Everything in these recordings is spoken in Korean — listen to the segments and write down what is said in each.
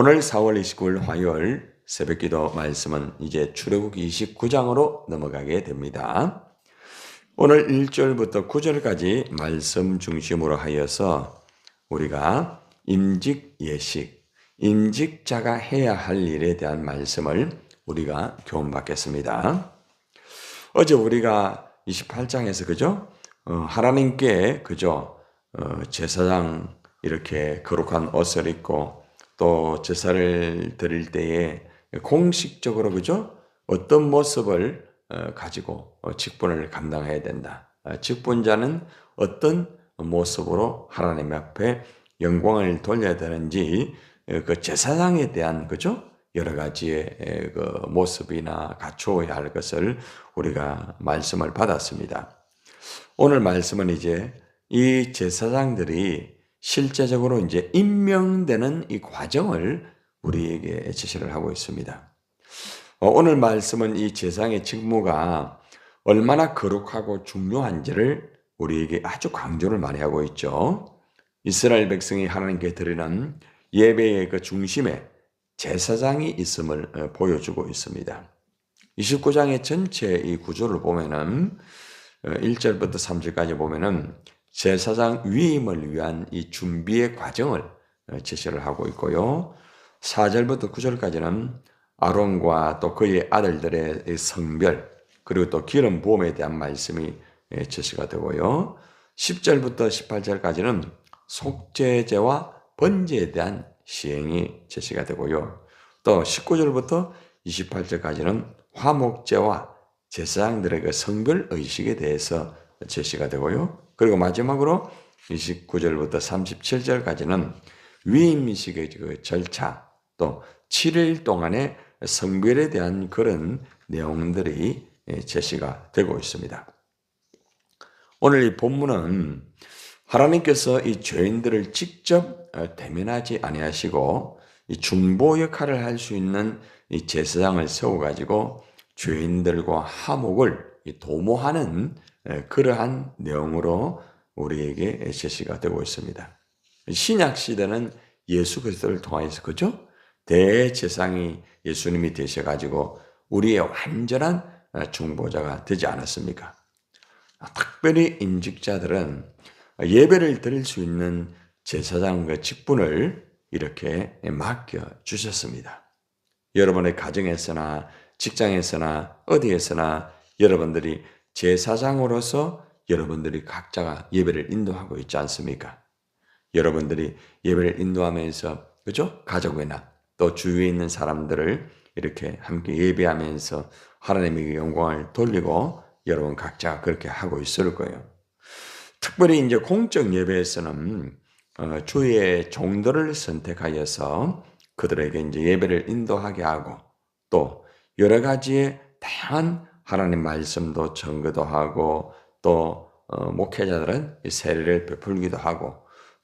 오늘 4월 29일 화요일 새벽 기도 말씀은 이제 출애굽기 29장으로 넘어가게 됩니다. 오늘 1절부터 9절까지 말씀 중심으로 하여서 우리가 임직 예식, 임직자가 해야 할 일에 대한 말씀을 우리가 교훈받겠습니다. 어제 우리가 28장에서 그죠? 어, 하나님께 그죠? 어, 제사장 이렇게 거룩한 옷을 입고 또 제사를 드릴 때에 공식적으로 그죠? 어떤 모습을 어, 가지고 어, 직분을 감당해야 된다. 어, 직분자는 어떤 모습으로 하나님 앞에 영광을 돌려야 되는지 그 제사장에 대한 그죠? 여러 가지의 그 모습이나 갖추어야 할 것을 우리가 말씀을 받았습니다. 오늘 말씀은 이제 이 제사장들이 실제적으로 이제 임명되는 이 과정을 우리에게 제시를 하고 있습니다. 오늘 말씀은 이 제사장의 직무가 얼마나 거룩하고 중요한지를 우리에게 아주 강조를 많이 하고 있죠. 이스라엘 백성이 하나님께 드리는 예배의 그 중심에 제사장이 있음을 어, 보여주고 있습니다. 29장의 전체 이 구조를 보면은 1절부터 어, 3절까지 보면은 제사장 위임을 위한 이 준비의 과정을 어, 제시를 하고 있고요. 4절부터 9절까지는 아론과 또 그의 아들들의 성별 그리고 또 기름 부음에 대한 말씀이 예, 제시가 되고요. 10절부터 18절까지는 속죄제와 번제에 대한 시행이 제시가 되고요. 또 19절부터 28절까지는 화목제와 제사장들의 그 성별 의식에 대해서 제시가 되고요. 그리고 마지막으로 29절부터 37절까지는 위임식의 그 절차 또 7일 동안의 성별에 대한 그런 내용들이 제시가 되고 있습니다. 오늘 이 본문은 하나님께서 이 죄인들을 직접 어, 대면하지 아니하시고 이 중보 역할을 할 수 있는 이 제사장을 세워 가지고 죄인들과 화목을 도모하는 그러한 내용으로 우리에게 제시가 되고 있습니다. 신약 시대는 예수 그리스도를 통하여서 그죠? 대제상이 예수님이 되셔 가지고 우리의 완전한 중보자가 되지 않았습니까? 특별히 임직자들은 예배를 드릴 수 있는 제사장과 직분을 이렇게 맡겨 주셨습니다. 여러분의 가정에서나 직장에서나 어디에서나 여러분들이 제사장으로서 여러분들이 각자가 예배를 인도하고 있지 않습니까? 여러분들이 예배를 인도하면서 그죠? 가족이나 또 주위에 있는 사람들을 이렇게 함께 예배하면서 하나님에게 영광을 돌리고 여러분 각자 그렇게 하고 있을 거예요. 특별히 이제 공적 예배에서는 어, 주의 종들을 선택하여서 그들에게 이제 예배를 인도하게 하고 또 여러 가지의 다양한 하나님 말씀도 전거도 하고 또 어, 목회자들은 세례를 베풀기도 하고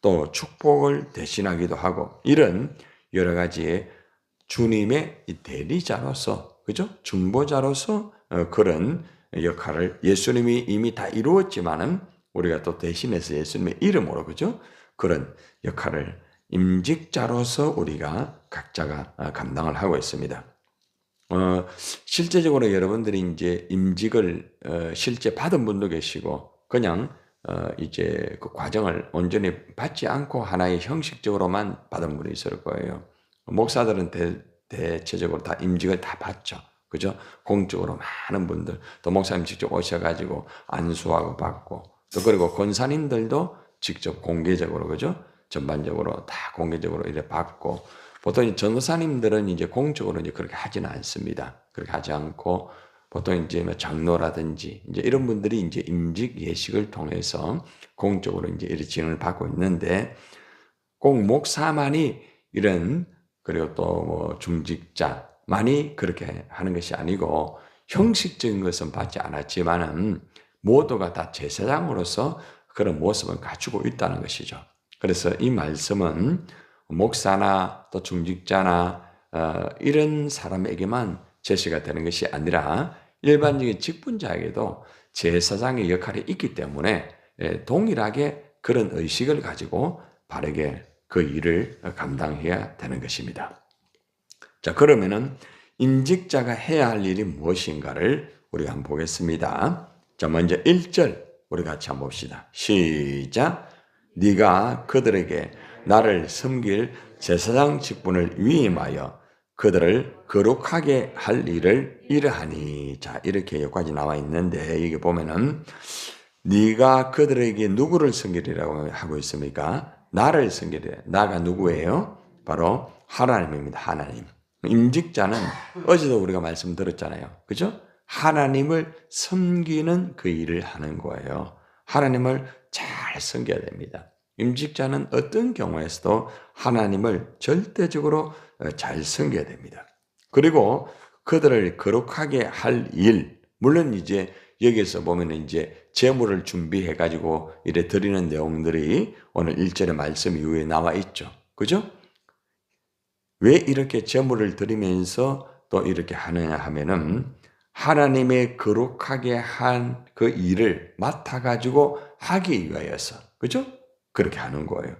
또 축복을 대신하기도 하고 이런 여러 가지의 주님의 대리자로서 그죠 중보자로서 어, 그런 역할을 예수님이 이미 다 이루었지만은 우리가 또 대신해서 예수님의 이름으로 그죠 그런 역할을 임직자로서 우리가 각자가 어, 감당을 하고 있습니다. 어, 실제적으로 여러분들이 이제 임직을 어, 실제 받은 분도 계시고 그냥 어, 이제 그 과정을 온전히 받지 않고 하나의 형식적으로만 받은 분이 있을 거예요. 목사들은 대, 대체적으로 다 임직을 다 받죠. 그죠? 공적으로 많은 분들, 또 목사님 직접 오셔가지고 안수하고 받고, 또 그리고 권사님들도 직접 공개적으로, 그죠? 전반적으로 다 공개적으로 이래 받고, 보통 전도사님들은 이제 공적으로 이제 그렇게 하지는 않습니다. 그렇게 하지 않고 보통 이제 뭐 장로라든지 이제 이런 분들이 이제 임직 예식을 통해서 공적으로 이제 이런 지원을 받고 있는데 꼭 목사만이 이런 그리고 또 뭐 중직자만이 그렇게 하는 것이 아니고 형식적인 것은 받지 않았지만은 모두가 다 제사장으로서 그런 모습을 갖추고 있다는 것이죠. 그래서 이 말씀은 목사나 또 중직자나 어, 이런 사람에게만 제시가 되는 것이 아니라 일반적인 직분자에게도 제사장의 역할이 있기 때문에 예, 동일하게 그런 의식을 가지고 바르게 그 일을 감당해야 되는 것입니다. 자, 그러면은 임직자가 해야 할 일이 무엇인가를 우리가 한번 보겠습니다. 자, 먼저 1절 우리 같이 한번 봅시다. 시작. 네가 그들에게 나를 섬길 제사장 직분을 위임하여 그들을 거룩하게 할 일을 이러하니 자 이렇게 여기까지 나와 있는데 이게 보면은 네가 그들에게 누구를 섬기리라고 하고 있습니까? 나를 섬기리라. 나가 누구예요? 바로 하나님입니다. 하나님. 임직자는 어제도 우리가 말씀 들었잖아요. 그죠? 하나님을 섬기는 그 일을 하는 거예요. 하나님을 잘 섬겨야 됩니다. 임직자는 어떤 경우에서도 하나님을 절대적으로 어, 잘 섬겨야 됩니다. 그리고 그들을 거룩하게 할 일, 물론 이제 여기서 보면 이제 재물을 준비해 가지고 이래 드리는 내용들이 오늘 1절의 말씀 이후에 나와 있죠. 그죠? 왜 이렇게 재물을 드리면서 또 이렇게 하느냐 하면은 하나님의 거룩하게 한 그 일을 맡아 가지고 하기 위하여서 그죠? 그렇게 하는 거예요.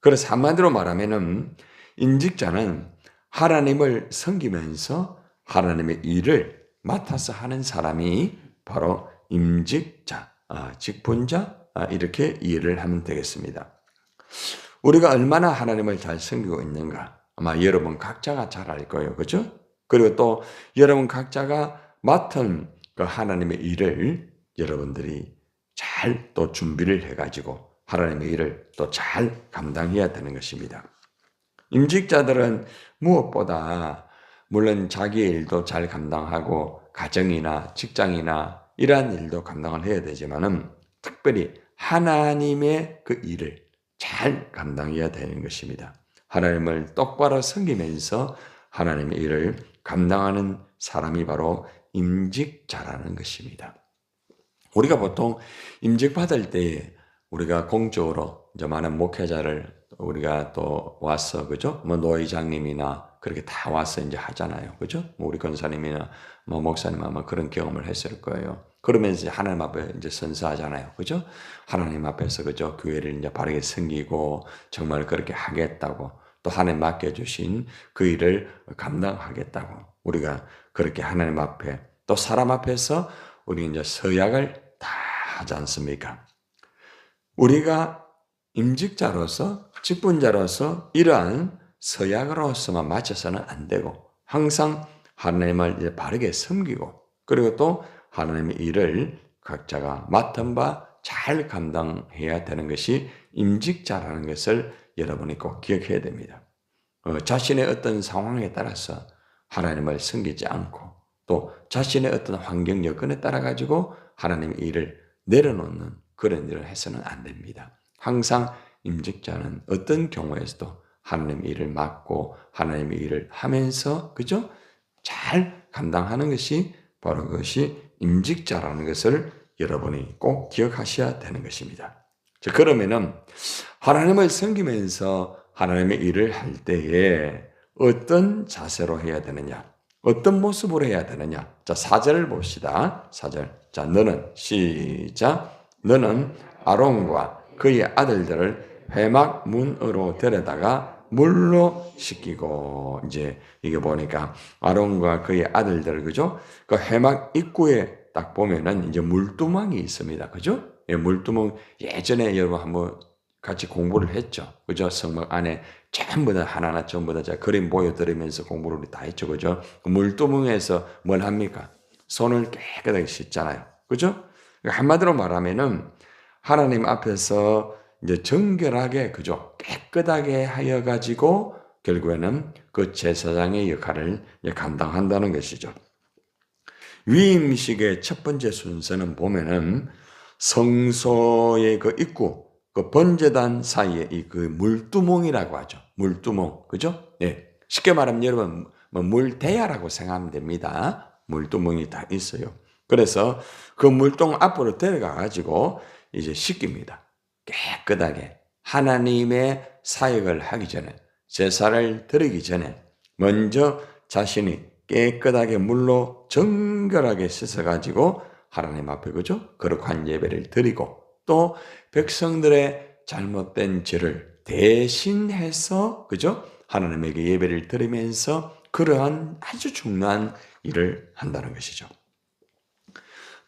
그래서 한마디로 말하면은 인직자는 하나님을 섬기면서 하나님의 일을 맡아서 하는 사람이 바로 임직자, 아, 직분자 아, 이렇게 이해를 하면 되겠습니다. 우리가 얼마나 하나님을 잘 섬기고 있는가 아마 여러분 각자가 잘 알 거예요, 그렇죠? 그리고 또 여러분 각자가 맡은 그 하나님의 일을 여러분들이 잘 또 준비를 해가지고 하나님의 일을 또 잘 감당해야 되는 것입니다. 임직자들은 무엇보다 물론 자기 일도 잘 감당하고 가정이나 직장이나 이러한 일도 감당을 해야 되지만은 특별히 하나님의 그 일을 잘 감당해야 되는 것입니다. 하나님을 똑바로 섬기면서 하나님의 일을 감당하는 사람이 바로 임직자라는 것입니다. 우리가 보통 임직 받을 때 우리가 공적으로 이제 많은 목회자를 우리가 또 와서 그죠? 뭐 노회장님이나 그렇게 다 와서 이제 하잖아요. 그죠? 뭐 우리 권사님이나 뭐 목사님 아마 그런 경험을 했을 거예요. 그러면서 하나님 앞에 이제 선서하잖아요. 그죠? 하나님 앞에서 그죠? 교회를 이제 바르게 섬기고 정말 그렇게 하겠다고 또 하나님 맡겨주신 그 일을 감당하겠다고 우리가 그렇게 하나님 앞에 또 사람 앞에서 우리 이제 서약을 다 하지 않습니까? 우리가 임직자로서 직분자로서 이러한 서약으로서만 맞춰서는 안 되고 항상 하나님을 바르게 섬기고 그리고 또 하나님의 일을 각자가 맡은 바 잘 감당해야 되는 것이 임직자라는 것을 여러분이 꼭 기억해야 됩니다. 어, 자신의 어떤 상황에 따라서 하나님을 섬기지 않고 또 자신의 어떤 환경 여건에 따라 가지고 하나님의 일을 내려놓는 그런 일을 해서는 안 됩니다. 항상 임직자는 어떤 경우에서도 하나님의 일을 맡고 하나님의 일을 하면서 그죠? 잘 감당하는 것이 바로 그것이 임직자라는 것을 여러분이 꼭 기억하셔야 되는 것입니다. 자, 그러면은 하나님을 섬기면서 하나님의 일을 할 때에 어떤 자세로 해야 되느냐? 어떤 모습으로 해야 되느냐? 자, 사절을 봅시다. 사절. 자, 너는 시작. 너는 아론과 그의 아들들을 회막 문으로 데려다가 물로 씻기고 이제 이게 보니까 아론과 그의 아들들 그죠? 그 회막 입구에 딱 보면은 이제 물두멍이 있습니다. 그죠? 예, 물두멍 예전에 여러분 한번 같이 공부를 했죠. 그죠? 성막 안에 전부 다 하나하나 전부 다 제가 그림 보여드리면서 공부를 다 했죠. 그죠? 그 물두멍에서 뭘 합니까? 손을 깨끗하게 씻잖아요. 그죠? 한마디로 말하면은 하나님 앞에서 이제 정결하게 그죠? 깨끗하게 하여 가지고 결국에는 그 제사장의 역할을 감당한다는 것이죠. 위임식의 첫 번째 순서는 보면은 성소의 그 입구, 그 번제단 사이에 이 그 물두멍이라고 하죠. 물두멍. 그죠? 예. 쉽게 말하면 여러분, 뭐 물대야라고 생각하면 됩니다. 물두멍이 다 있어요. 그래서 그 물동 앞으로 데려가 가지고 이제 씻깁니다. 깨끗하게. 하나님의 사역을 하기 전에, 제사를 드리기 전에, 먼저 자신이 깨끗하게 물로 정결하게 씻어가지고 하나님 앞에 그죠? 거룩한 예배를 드리고 또 백성들의 잘못된 죄를 대신해서 그죠? 하나님에게 예배를 드리면서 그러한 아주 중요한 일을 한다는 것이죠.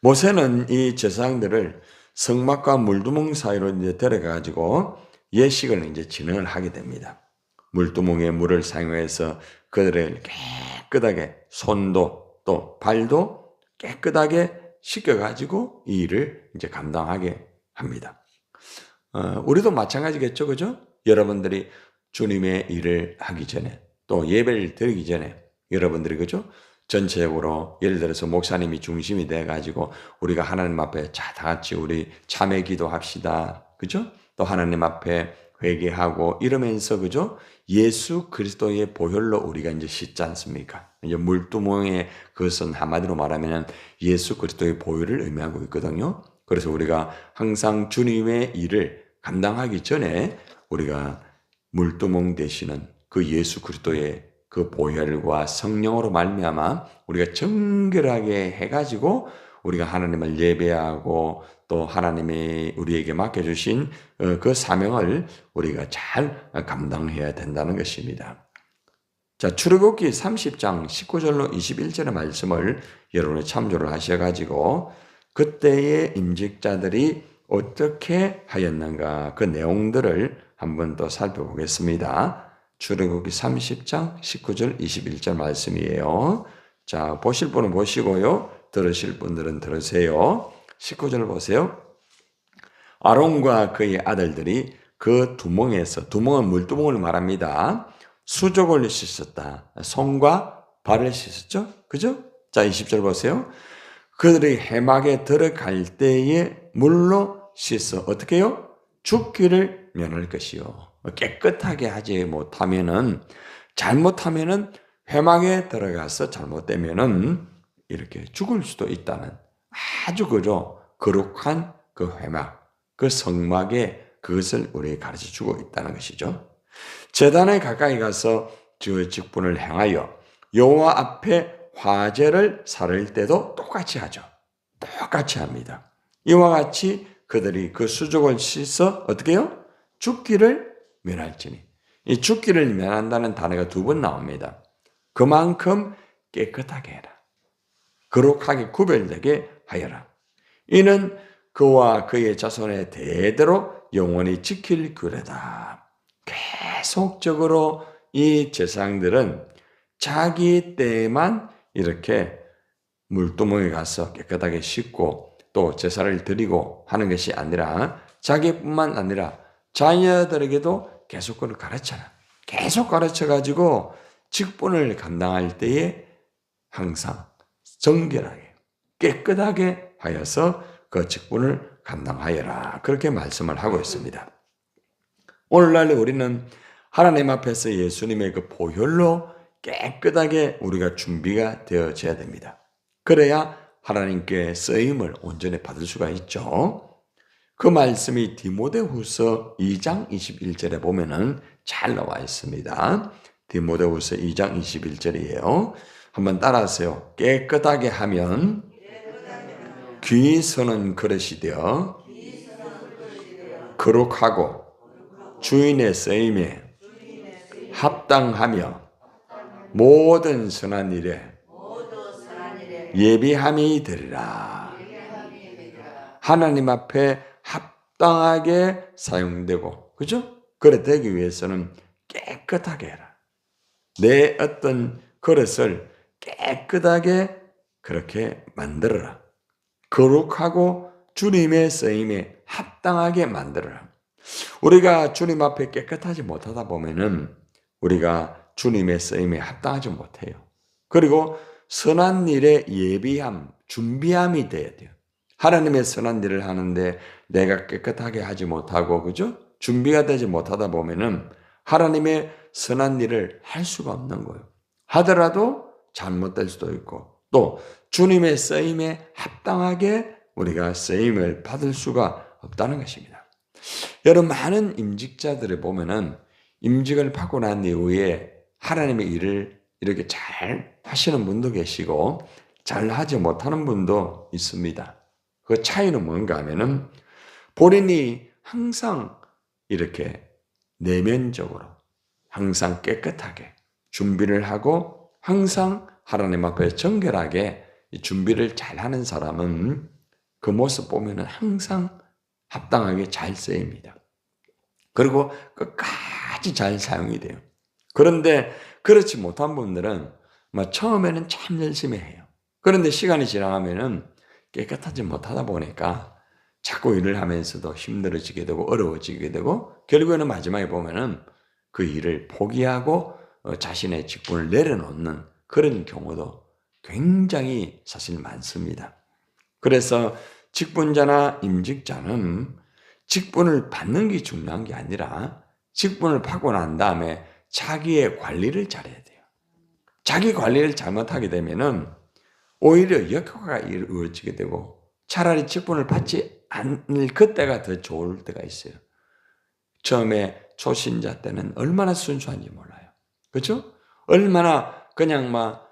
모세는 이 제사장들을 성막과 물두멍 사이로 이제 데려가 가지고 예식을 이제 진행을 하게 됩니다. 물두멍에 물을 사용해서 그들을 깨끗하게 손도 또 발도 깨끗하게 씻겨 가지고 이 일을 이제 감당하게 합니다. 어, 우리도 마찬가지겠죠, 그죠? 여러분들이 주님의 일을 하기 전에 또 예배를 드리기 전에 여러분들이 그죠? 전체적으로 예를 들어서 목사님이 중심이 돼 가지고 우리가 하나님 앞에 자 다 같이 우리 참회 기도합시다. 그죠? 또 하나님 앞에 회개하고 이러면서 그죠? 예수 그리스도의 보혈로 우리가 이제 씻지 않습니까? 이제 물두멍의 그것은 한마디로 말하면 예수 그리스도의 보혈을 의미하고 있거든요. 그래서 우리가 항상 주님의 일을 감당하기 전에 우리가 물두멍 되시는 그 예수 그리스도의 그 보혈과 성령으로 말미암아 우리가 정결하게 해가지고 우리가 하나님을 예배하고 또 하나님이 우리에게 맡겨주신 어, 그 사명을 우리가 잘 감당해야 된다는 것입니다. 자, 출애굽기 30장 19절로 21절의 말씀을 여러분이 참조를 하셔가지고 그때의 임직자들이 어떻게 하였는가 그 내용들을 한번 더 살펴보겠습니다. 출애굽기 30장 19절 21절 말씀이에요. 자, 보실 분은 보시고요. 들으실 분들은 들으세요. 19절 보세요. 아론과 그의 아들들이 그 두멍에서 두멍은 물두멍을 말합니다. 수족을 씻었다. 손과 발을 씻었죠? 그죠? 자, 20절 보세요. 그들이 해막에 들어갈 때에 물로 씻어 어떻게 해요? 죽기를 면할 것이요. 깨끗하게 하지 못하면은 잘못하면은 회막에 들어가서 잘못되면은 이렇게 죽을 수도 있다는 아주 그죠 거룩한 그 회막 그 성막에 그것을 우리에게 가르쳐 주고 있다는 것이죠. 재단에 가까이 가서 주 직분을 행하여 여호와 앞에 화제를 살을 때도 똑같이 하죠. 똑같이 합니다. 이와 같이 그들이 그 수족을 씻어 어떻게 해요? 죽기를 면할지니. 이 죽기를 면한다는 단어가 두 번 나옵니다. 그만큼 깨끗하게 해라. 거룩하게 구별되게 하여라. 이는 그와 그의 자손의 대대로 영원히 지킬 규례다. 계속적으로 이 제사장들은 자기 때만 이렇게 물두멍에 가서 깨끗하게 씻고 또 제사를 드리고 하는 것이 아니라 자기뿐만 아니라 자녀들에게도 계속 그걸 가르쳐라. 계속 가르쳐 가지고 직분을 감당할 때에 항상 정결하게 깨끗하게 하여서 그 직분을 감당하여라. 그렇게 말씀을 하고 있습니다. 오늘날 우리는 하나님 앞에서 예수님의 그 보혈로 깨끗하게 우리가 준비가 되어져야 됩니다. 그래야 하나님께 쓰임을 온전히 받을 수가 있죠. 그 말씀이 디모데후서 2장 21절에 보면은 잘 나와 있습니다. 디모데후서 2장 21절이에요. 한번 따라하세요. 깨끗하게 하면 귀 서는 그릇이 되어 거룩하고 주인의 쓰임에 합당하며 모든 선한 일에 예비함이 되리라. 하나님 앞에 합당하게 사용되고, 그죠? 그래 되기 위해서는 깨끗하게 해라. 내 어떤 그릇을 깨끗하게 그렇게 만들어라. 거룩하고 주님의 쓰임에 합당하게 만들어라. 우리가 주님 앞에 깨끗하지 못하다 보면은 우리가 주님의 쓰임에 합당하지 못해요. 그리고 선한 일에 예비함, 준비함이 돼야 돼요. 하나님의 선한 일을 하는데 내가 깨끗하게 하지 못하고 그죠? 준비가 되지 못하다 보면은 하나님의 선한 일을 할 수가 없는 거예요. 하더라도 잘못될 수도 있고 또 주님의 쓰임에 합당하게 우리가 쓰임을 받을 수가 없다는 것입니다. 여러분 많은 임직자들을 보면은 임직을 받고 난 이후에 하나님의 일을 이렇게 잘 하시는 분도 계시고 잘 하지 못하는 분도 있습니다. 그 차이는 뭔가 하면은 본인이 항상 이렇게 내면적으로 항상 깨끗하게 준비를 하고 항상 하나님 앞에 정결하게 준비를 잘 하는 사람은 그 모습 보면은 항상 합당하게 잘 쓰입니다. 그리고 끝까지 잘 사용이 돼요. 그런데 그렇지 못한 분들은 막 처음에는 참 열심히 해요. 그런데 시간이 지나가면은 깨끗하지 못하다 보니까 자꾸 일을 하면서도 힘들어지게 되고 어려워지게 되고 결국에는 마지막에 보면은 그 일을 포기하고 어, 자신의 직분을 내려놓는 그런 경우도 굉장히 사실 많습니다. 그래서 직분자나 임직자는 직분을 받는 게 중요한 게 아니라 직분을 받고 난 다음에 자기의 관리를 잘해야 돼요. 자기 관리를 잘못하게 되면은 오히려 역효과가 이루어지게 되고 차라리 직분을 받지 않을 그때가 더 좋을 때가 있어요. 처음에 초신자 때는 얼마나 순수한지 몰라요. 그렇죠? 얼마나 그냥 막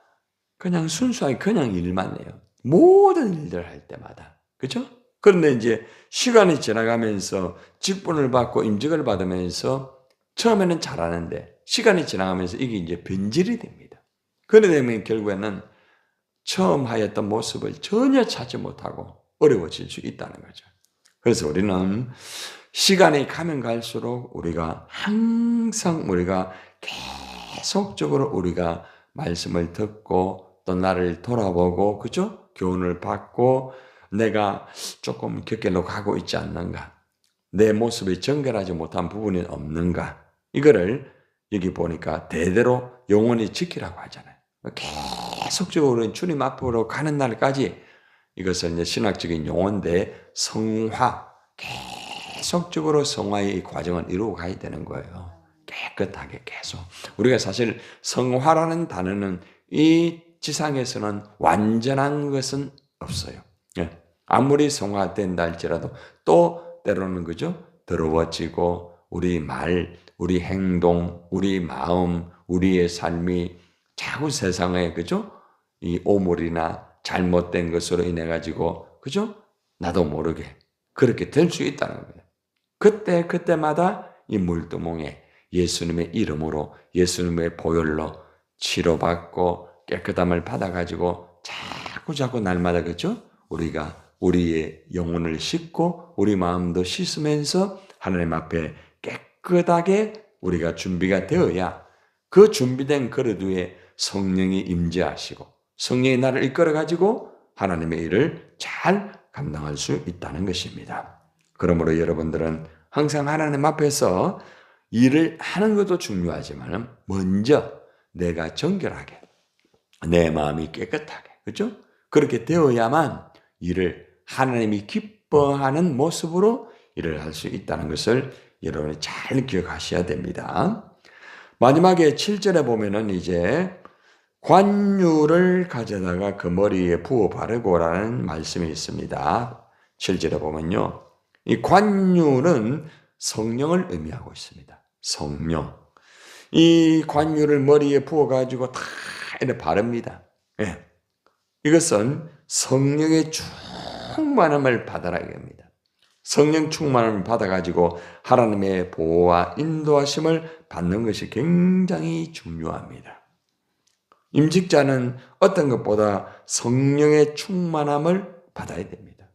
그냥 순수하게 그냥 일만 해요. 모든 일들 할 때마다. 그렇죠? 그런데 이제 시간이 지나가면서 직분을 받고 임직을 받으면서 처음에는 잘하는데 시간이 지나가면서 이게 이제 변질이 됩니다. 그래 되면 결국에는 처음 하였던 모습을 전혀 찾지 못하고 어려워질 수 있다는 거죠. 그래서 우리는 시간이 가면 갈수록 우리가 항상 우리가 계속적으로 우리가 말씀을 듣고 또 나를 돌아보고 그죠? 교훈을 받고 내가 조금 격결로 가고 있지 않는가? 내 모습이 정결하지 못한 부분이 없는가? 이거를 여기 보니까 대대로 영원히 지키라고 하잖아요. 계속적으로 주님 앞으로 가는 날까지 이것을 이제 신학적인 용어인데 성화, 계속적으로 성화의 과정을 이루어 가야 되는 거예요. 깨끗하게 계속. 우리가 사실 성화라는 단어는 이 지상에서는 완전한 것은 없어요. 예. 아무리 성화된다 할지라도 또 때로는 그죠? 더러워지고 우리 말, 우리 행동, 우리 마음, 우리의 삶이 자꾸 세상에 그죠? 이 오물이나 잘못된 것으로 인해 가지고 그죠? 나도 모르게 그렇게 될 수 있다는 거예요. 그때 그때마다 이 물두멍에 예수님의 이름으로 예수님의 보혈로 치료받고 깨끗함을 받아가지고 자꾸 자꾸 날마다 그죠? 우리가 우리의 영혼을 씻고 우리 마음도 씻으면서 하나님 앞에 깨끗하게 우리가 준비가 되어야 그 준비된 그릇 위에 성령이 임재하시고 성령이 나를 이끌어 가지고 하나님의 일을 잘 감당할 수 있다는 것입니다. 그러므로 여러분들은 항상 하나님 앞에서 일을 하는 것도 중요하지만 먼저 내가 정결하게 내 마음이 깨끗하게 그렇죠? 그렇게 되어야만 일을 하나님이 기뻐하는 모습으로 일을 할 수 있다는 것을 여러분이 잘 기억하셔야 됩니다. 마지막에 7절에 보면은 이제 관유를 가져다가 그 머리에 부어 바르고라는 말씀이 있습니다. 7절에 보면요. 이 관유는 성령을 의미하고 있습니다. 성령. 이 관유를 머리에 부어가지고 다 이렇게 바릅니다. 예. 이것은 성령의 충만함을 받아라 이겁니다. 성령 충만함을 받아가지고 하나님의 보호와 인도하심을 받는 것이 굉장히 중요합니다. 임직자는 어떤 것보다 성령의 충만함을 받아야 됩니다.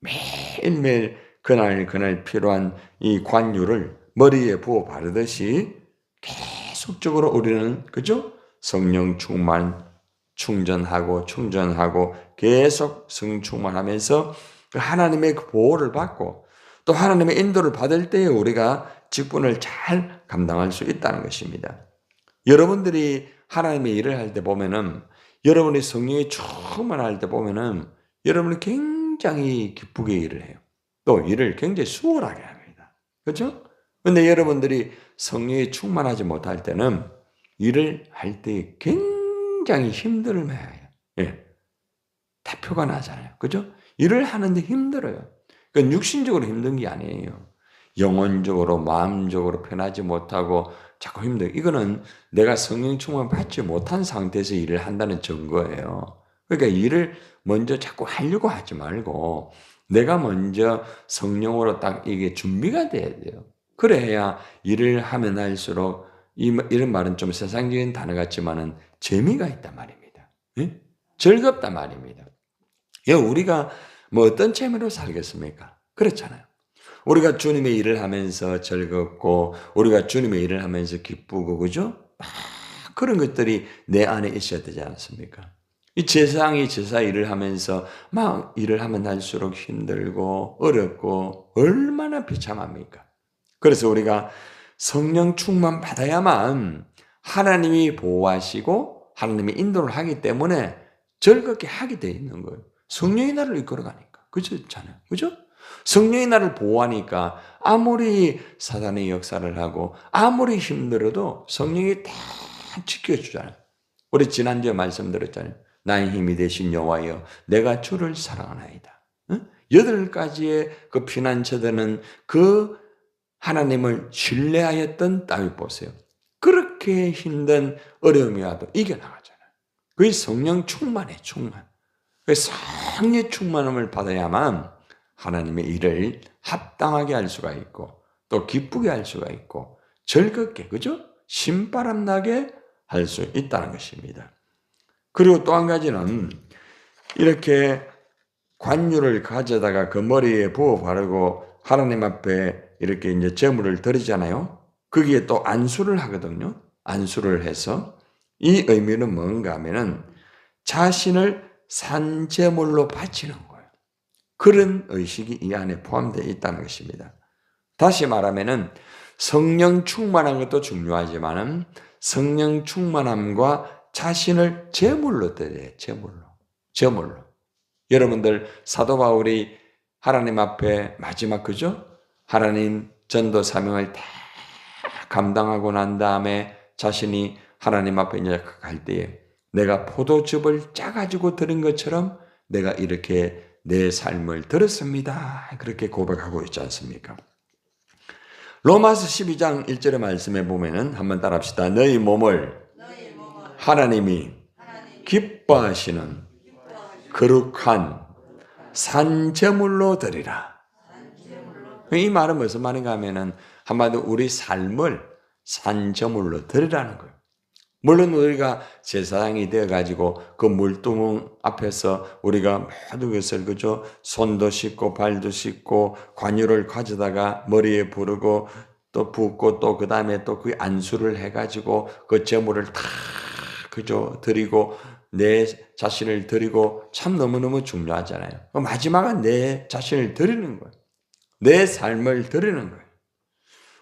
매일매일 그날 그날 필요한 이 관유를 머리에 부어 바르듯이 계속적으로 우리는 그죠? 성령 충만 충전하고 충전하고 계속 성 충만하면서 그 하나님의 그 보호를 받고 또 하나님의 인도를 받을 때에 우리가 직분을 잘 감당할 수 있다는 것입니다. 여러분들이 하나님의 일을 할 때 보면은 여러분이 성령이 충만할 때 보면은 여러분이 굉장히 기쁘게 일을 해요. 또 일을 굉장히 수월하게 합니다. 그렇죠? 근데 여러분들이 성령이 충만하지 못할 때는 일을 할 때 굉장히 힘들어 해요. 예. 대표가 나잖아요. 그죠? 일을 하는데 힘들어요. 그러니까 육신적으로 힘든 게 아니에요. 영혼적으로, 마음적으로 편하지 못하고 자꾸 힘들어. 이거는 내가 성령 충만 받지 못한 상태에서 일을 한다는 증거예요. 그러니까 일을 먼저 자꾸 하려고 하지 말고 내가 먼저 성령으로 딱 이게 준비가 돼야 돼요. 그래야 일을 하면 할수록 이, 이런 말은 좀 세상적인 단어 같지만은 재미가 있단 말입니다. 예? 즐겁단 말입니다. 예, 우리가 뭐 어떤 재미로 살겠습니까? 그렇잖아요. 우리가 주님의 일을 하면서 즐겁고 우리가 주님의 일을 하면서 기쁘고 그죠? 막 그런 것들이 내 안에 있어야 되지 않습니까? 이 세상이 제사 일을 하면서 막 일을 하면 할수록 힘들고 어렵고 얼마나 비참합니까? 그래서 우리가 성령 충만 받아야만 하나님이 보호하시고 하나님이 인도를 하기 때문에 즐겁게 하게 돼 있는 거예요. 성령이 나를 이끌어가니까. 그렇잖아요. 그죠? 성령이 나를 보호하니까 아무리 사단의 역사를 하고 아무리 힘들어도 성령이 다 지켜주잖아요. 우리 지난주에 말씀드렸잖아요. 나의 힘이 되신 여호와여 내가 주를 사랑하나이다. 응? 여덟 가지의 그 피난처들은 그 하나님을 신뢰하였던 다윗 보세요. 그렇게 힘든 어려움이 와도 이겨나가잖아요. 그게 성령 충만해 충만. 그 성의 충만함을 받아야만 하나님의 일을 합당하게 할 수가 있고 또 기쁘게 할 수가 있고 즐겁게 그죠? 신바람 나게 할 수 있다는 것입니다. 그리고 또 한 가지는 이렇게 관유를 가져다가 그 머리에 부어 바르고 하나님 앞에 이렇게 이제 제물을 드리잖아요. 거기에 또 안수를 하거든요. 안수를 해서 이 의미는 뭔가 하면은 자신을 산제물로 바치는 거예요. 그런 의식이 이 안에 포함되어 있다는 것입니다. 다시 말하면은 성령 충만한 것도 중요하지만은 성령 충만함과 자신을 제물로 드려요. 제물로. 제물로. 여러분들 사도 바울이 하나님 앞에 마지막 그죠? 하나님 전도 사명을 다 감당하고 난 다음에 자신이 하나님 앞에 이제 갈 때에 내가 포도즙을 짜가지고 들은 것처럼 내가 이렇게 내 삶을 들었습니다. 그렇게 고백하고 있지 않습니까? 로마서 12장 1절의 말씀에 보면은 한번 따라 합시다. 너희 몸을 하나님이 기뻐하시는 거룩한 산제물로 드리라. 이 말은 무슨 말인가 하면은 한마디로 우리 삶을 산제물로 드리라는 거예요. 물론 우리가 제사장이 되어 가지고 그 물두멍 앞에서 우리가 모든 것을 그저 손도 씻고 발도 씻고 관유를 가져다가 머리에 부르고 또 붓고 또 그 다음에 또 그 안수를 해 가지고 그 제물을 다 그저 드리고 내 자신을 드리고 참 너무너무 중요하잖아요. 마지막은 내 자신을 드리는 거예요. 내 삶을 드리는 거예요.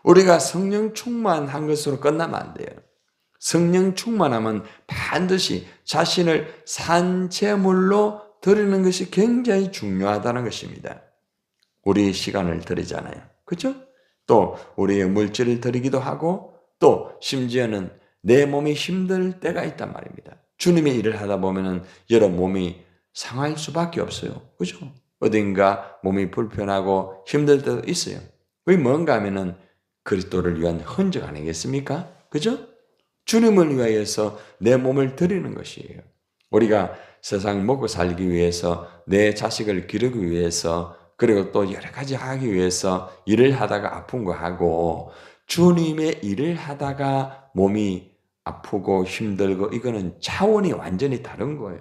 우리가 성령 충만한 것으로 끝나면 안 돼요. 성령 충만하면 반드시 자신을 산채물로 드리는 것이 굉장히 중요하다는 것입니다. 우리 시간을 드리잖아요. 그죠? 또 우리의 물질을 드리기도 하고 또 심지어는 내 몸이 힘들 때가 있단 말입니다. 주님의 일을 하다 보면은 여러 몸이 상할 수밖에 없어요. 그죠? 어딘가 몸이 불편하고 힘들 때도 있어요. 왜 뭔가 하면은 그리스도를 위한 흔적 아니겠습니까? 그죠? 주님을 위하여서 내 몸을 드리는 것이에요. 우리가 세상 먹고 살기 위해서 내 자식을 기르기 위해서 그리고 또 여러 가지 하기 위해서 일을 하다가 아픈 거 하고 주님의 일을 하다가 몸이 아프고 힘들고 이거는 차원이 완전히 다른 거예요.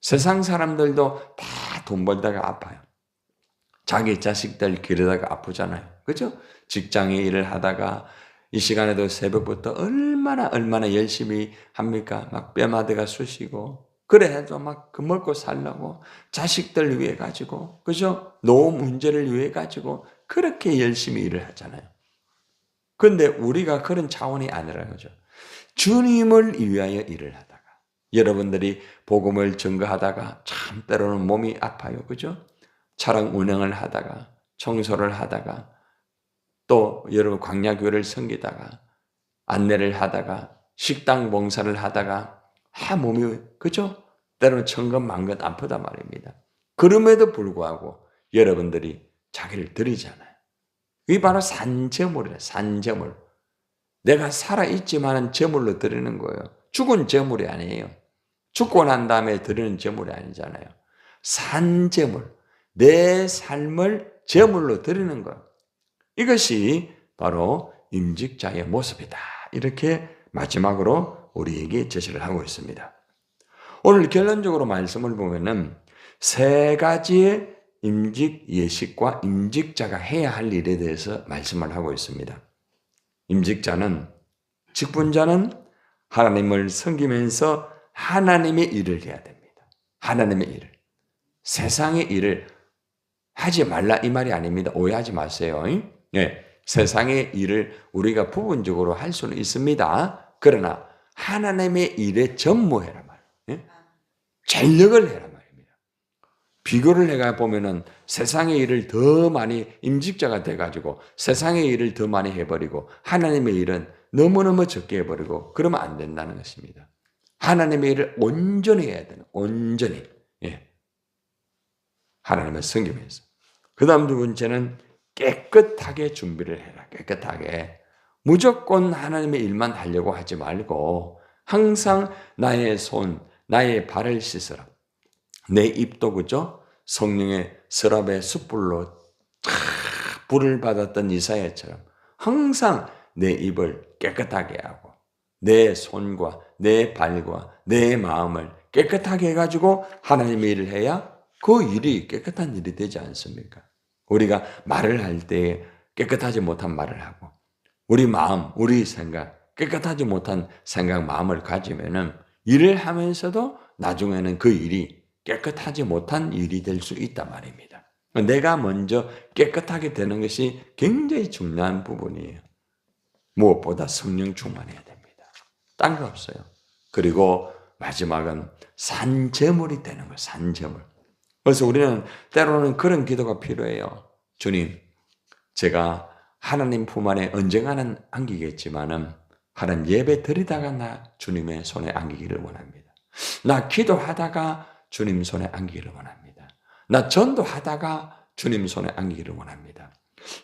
세상 사람들도 다 돈 벌다가 아파요. 자기 자식들 기르다가 아프잖아요. 그죠? 직장에 일을 하다가 이 시간에도 새벽부터 얼마나 얼마나 열심히 합니까? 막 뼈마디가 쑤시고 그래 해도 막 그 먹고 살라고 자식들 위해 가지고 그죠? 노후 문제를 위해 가지고 그렇게 열심히 일을 하잖아요. 근데 우리가 그런 차원이 아니라 거죠. 주님을 위하여 일을 하다가 여러분들이 복음을 증거하다가 참 때로는 몸이 아파요. 그죠? 차량 운행을 하다가 청소를 하다가 또 여러분 광야교회를 섬기다가 안내를 하다가 식당 봉사를 하다가 아 몸이 그죠? 때로는 천근만근 아프단 말입니다. 그럼에도 불구하고 여러분들이 자기를 드리잖아요. 이게 바로 산재물이에요. 산재물. 내가 살아있지만은 제물로 드리는 거예요. 죽은 제물이 아니에요. 죽고 난 다음에 드리는 제물이 아니잖아요. 산제물. 내 삶을 제물로 드리는 것. 이것이 바로 임직자의 모습이다. 이렇게 마지막으로 우리에게 제시를 하고 있습니다. 오늘 결론적으로 말씀을 보면은 세 가지의 임직 예식과 임직자가 해야 할 일에 대해서 말씀을 하고 있습니다. 임직자는 직분자는 하나님을 섬기면서 하나님의 일을 해야 됩니다. 하나님의 일을. 세상의 일을 하지 말라 이 말이 아닙니다. 오해하지 마세요. 예. 세상의 일을 우리가 부분적으로 할 수는 있습니다. 그러나 하나님의 일에 전무해라 말. 예? 전력을 해라 말입니다. 비교를 해가 보면은 세상의 일을 더 많이 임직자가 돼 가지고 세상의 일을 더 많이 해 버리고 하나님의 일은 너무너무 적게 해 버리고 그러면 안 된다는 것입니다. 하나님의 일을 온전히 해야 되는 온전히 예. 하나님을 섬기면서 그 다음 두 번째는 깨끗하게 준비를 해라. 깨끗하게. 무조건 하나님의 일만 하려고 하지 말고 항상 나의 손 나의 발을 씻어라. 내 입도 그죠 성령의 서랍의 숯불로 탁 불을 받았던 이사야처럼 항상 내 입을 깨끗하게 하고 내 손과 내 발과 내 마음을 깨끗하게 해가지고 하나님의 일을 해야 그 일이 깨끗한 일이 되지 않습니까? 우리가 말을 할 때 깨끗하지 못한 말을 하고 우리 마음, 우리 생각, 깨끗하지 못한 생각, 마음을 가지면은 일을 하면서도 나중에는 그 일이 깨끗하지 못한 일이 될 수 있단 말입니다. 내가 먼저 깨끗하게 되는 것이 굉장히 중요한 부분이에요. 무엇보다 성령 충만해야 됩니다. 딴 거 없어요. 그리고 마지막은 산재물이 되는 거예요. 산재물. 그래서 우리는 때로는 그런 기도가 필요해요. 주님, 제가 하나님 품 안에 언젠가는 안기겠지만은 하나님 예배 드리다가 나 주님의 손에 안기기를 원합니다. 나 기도하다가 주님 손에 안기기를 원합니다. 나 전도하다가 주님 손에 안기기를 원합니다.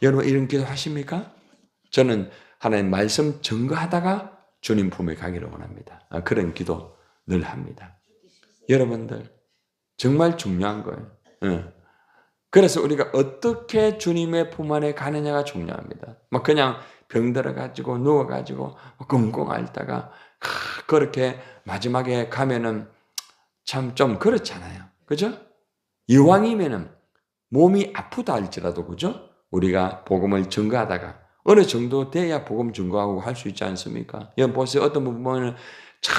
여러분 이런 기도 하십니까? 저는 하나님 말씀 증거하다가 주님 품에 가기를 원합니다. 아, 그런 기도 늘 합니다. 여러분들 정말 중요한 거예요. 예. 그래서 우리가 어떻게 주님의 품 안에 가느냐가 중요합니다. 막 그냥 병들어 가지고 누워 가지고 끙끙 앓다가 그렇게 마지막에 가면은 참 좀 그렇잖아요. 그죠? 이왕이면은 몸이 아프다 할지라도 그죠? 우리가 복음을 증거하다가 어느 정도 돼야 복음 증거하고 할 수 있지 않습니까? 여러분 보세요. 어떤 분 보면 차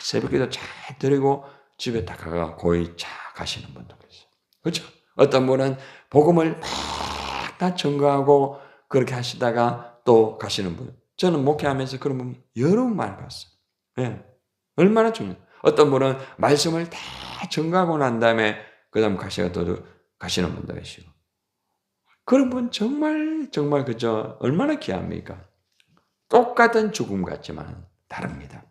새벽에도 잘 드리고 집에 딱 가가 고이 차 가시는 분도 계세요. 그렇죠? 어떤 분은 복음을 막다 증거하고 그렇게 하시다가 또 가시는 분. 저는 목회하면서 그런 분 여러 분 많이 봤어요. 예. 얼마나 중요해. 어떤 분은 말씀을 다 증거하고 난 다음에 그 다음 가시가 또 가시는 분도 계시고. 그런 분 정말 정말 그저 얼마나 귀합니까? 똑같은 죽음 같지만 다릅니다.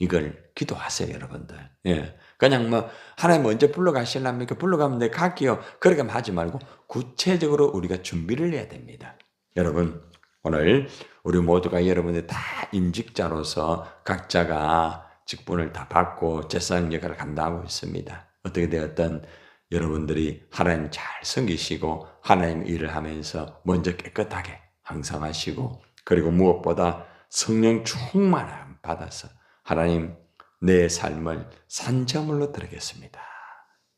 이걸 기도하세요, 여러분들. 예. 그냥 뭐, 하나님 언제 불러가실랍니까? 불러가면 내 갈게요. 그렇게 하지 말고, 구체적으로 우리가 준비를 해야 됩니다. 여러분, 오늘 우리 모두가 여러분들 다 임직자로서 각자가 직분을 다 받고 제사장 역할을 감당하고 있습니다. 어떻게 되었든 여러분들이 하나님 잘 섬기시고 하나님 일을 하면서 먼저 깨끗하게 항상 하시고 그리고 무엇보다 성령 충만함 받아서 하나님 내 삶을 산자물로 드리겠습니다.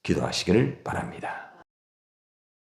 기도하시기를 바랍니다.